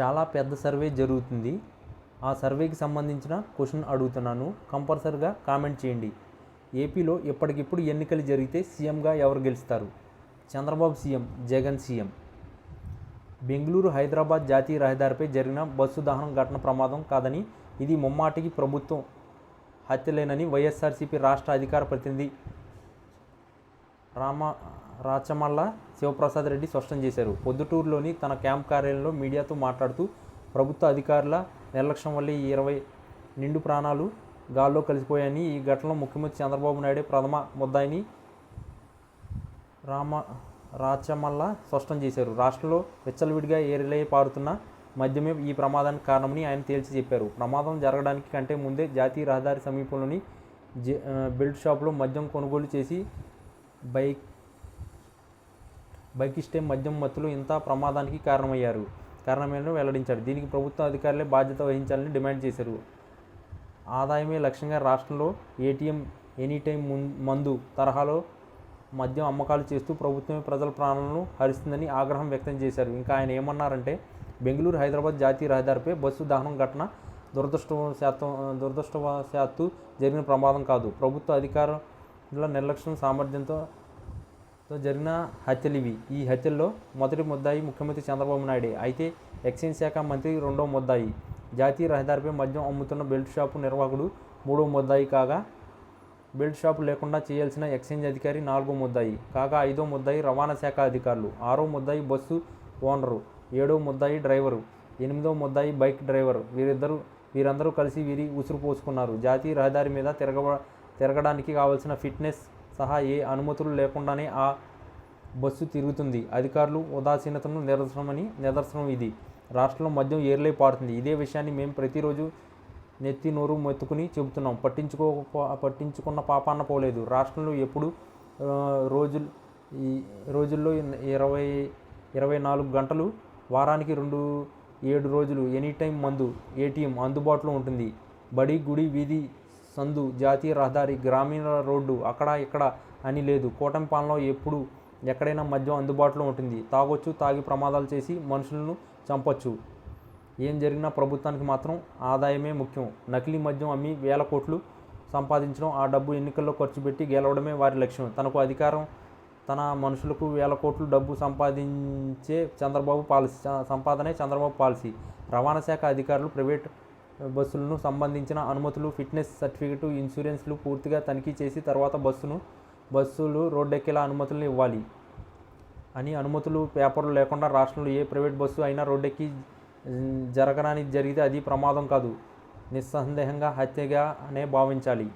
చాలా పెద్ద సర్వే జరుగుతుంది. ఆ సర్వేకి సంబంధించిన క్వశ్చన్ అడుగుతున్నాను. కంపల్సరిగా కామెంట్ చేయండి. ఏపీలో ఎప్పటికిప్పుడు ఎన్నికలు జరిగితే సీఎంగా ఎవరు గెలుస్తారు? Chandrababu CM Jagan CM. Bengaluru Hyderabad జాతీయ రహదారిపై జరిగిన బస్సు దహనం ఘటన ప్రమాదం కాదని ఇది ముమ్మాటికి ప్రభుత్వం హత్యలేనని వైఎస్ఆర్సీపీ రాష్ట్ర అధికార ప్రతినిధి రామ రాచమల్ల శివప్రసాద్ రెడ్డి స్పష్టం చేశారు. పొద్దుటూరులోని తన క్యాంప్ కార్యాలయంలో మీడియాతో మాట్లాడుతూ ప్రభుత్వ అధికారుల నిర్లక్ష్యం వల్లే ఈ ఇరవై నిండు ప్రాణాలు గాల్లో కలిసిపోయాయని ఈ ఘటనలో ముఖ్యమంత్రి చంద్రబాబు నాయుడే ప్రథమ ముద్దాయిని రామ రాచమల్ల స్పష్టం చేశారు. రాష్ట్రంలో విచ్చలవిడిగా ఏరిలై పారుతున్న మద్యమే ఈ ప్రమాదానికి కారణమని ఆయన తేల్చి చెప్పారు. ప్రమాదం జరగడానికి కంటే ముందే జాతీయ రహదారి సమీపంలోని జె బెల్ట్ షాప్లో మద్యం కొనుగోలు చేసి బైక్ బైక్ ఇష్టే మద్యం మత్తులు ఇంత ప్రమాదానికి కారణమయ్యారు. కారణమని వెల్లడించారు. దీనికి ప్రభుత్వ అధికారులే బాధ్యత వహించాలని డిమాండ్ చేశారు. ఆదాయమే లక్ష్యంగా రాష్ట్రంలో ఏటీఎం ఎనీ టైం మందు తరహాలో మద్యం అమ్మకాలు చేస్తూ ప్రభుత్వమే ప్రజల ప్రాణాలను హరిస్తుందని ఆగ్రహం వ్యక్తం చేశారు. ఇంకా ఆయన ఏమన్నారంటే బెంగళూరు హైదరాబాద్ జాతీయ రహదారిపై బస్సు దహనం ఘటన దురదృష్టవశాత్తు దురదృష్టవశాత్తు జరిగిన ప్రమాదం కాదు. ప్రభుత్వ అధికారుల నిర్లక్ష్యం సామర్థ్యంతో సో జరిగిన హత్యలు ఇవి. ఈ హత్యల్లో మొదటి ముద్దాయి ముఖ్యమంత్రి చంద్రబాబు నాయుడే అయితే ఎక్సైజ్ శాఖ మంత్రి రెండో ముద్దాయి. జాతీయ రహదారిపై మద్యం అమ్ముతున్న బెల్ట్ షాపు నిర్వాహకుడు మూడో ముద్దాయి కాగా బెల్ట్ షాపు లేకుండా చేయాల్సిన ఎక్సైజ్ అధికారి నాలుగో ముద్దాయి. కాగా ఐదో ముద్దాయి రవాణా శాఖ అధికారులు. ఆరో ముద్దాయి బస్సు ఓనరు ఏడో ముద్దాయి డ్రైవరు ఎనిమిదో ముద్దాయి బైక్ డ్రైవర్. వీరిద్దరు వీరందరూ కలిసి వీరి ఉసురు పోసుకున్నారు. జాతీయ రహదారి మీద తిరగ తిరగడానికి కావాల్సిన ఫిట్నెస్ సహా ఏ అనుమతులు లేకుండానే ఆ బస్సు తిరుగుతుంది. అధికారులు ఉదాసీనతను నిదర్శనమని నిదర్శనం ఇది. రాష్ట్రంలో మద్యం ఏర్లై పారుతుంది. ఇదే విషయాన్ని మేము ప్రతిరోజు నెత్తి నోరు మెత్తుకుని చెబుతున్నాం. పట్టించుకో పట్టించుకున్న పాపాన్న పోలేదు. రాష్ట్రంలో ఎప్పుడు రోజులు ఈ రోజుల్లో ఇరవై ఇరవై నాలుగు గంటలు వారానికి రెండు ఏడు రోజులు ఎనీ టైం మందు ఏటీఎం అందుబాటులో ఉంటుంది. బడి గుడి వీధి సందు జాతీయ రహదారి గ్రామీణ రోడ్డు అక్కడ ఇక్కడ అని లేదు. కోటంపాలెంలో ఎప్పుడు ఎక్కడైనా మద్యం అందుబాటులో ఉంటుంది. తాగొచ్చు తాగి ప్రమాదాలు చేసి మనుషులను చంపొచ్చు. ఏం జరిగినా ప్రభుత్వానికి మాత్రం ఆదాయమే ముఖ్యం. నకిలీ మద్యం అమ్మి వేల కోట్లు సంపాదించడం ఆ డబ్బు ఎన్నికల్లో ఖర్చు పెట్టి గెలవడమే వారి లక్ష్యం. తనకు అధికారం తన మనుషులకు వేల కోట్లు డబ్బు సంపాదించే చంద్రబాబు పాలసీ చ- సంపాదనే చంద్రబాబు పాలసీ. రవాణా శాఖ అధికారులు ప్రైవేట్ బస్సులను సంబంధించిన అనుమతులు ఫిట్నెస్ సర్టిఫికెట్ ఇన్సూరెన్స్లు పూర్తిగా తనిఖీ చేసి తర్వాత బస్సును బస్సులు రోడ్డెక్కేలా అనుమతులను ఇవ్వాలి అని అనుమతులు పేపర్లు లేకుండా రాష్ట్రంలో ఏ ప్రైవేట్ బస్సు అయినా రోడ్డెక్కి జరగడానికి జరిగితే అది ప్రమాదం కాదు. నిస్సందేహంగా హత్యగా అనే భావించాలి.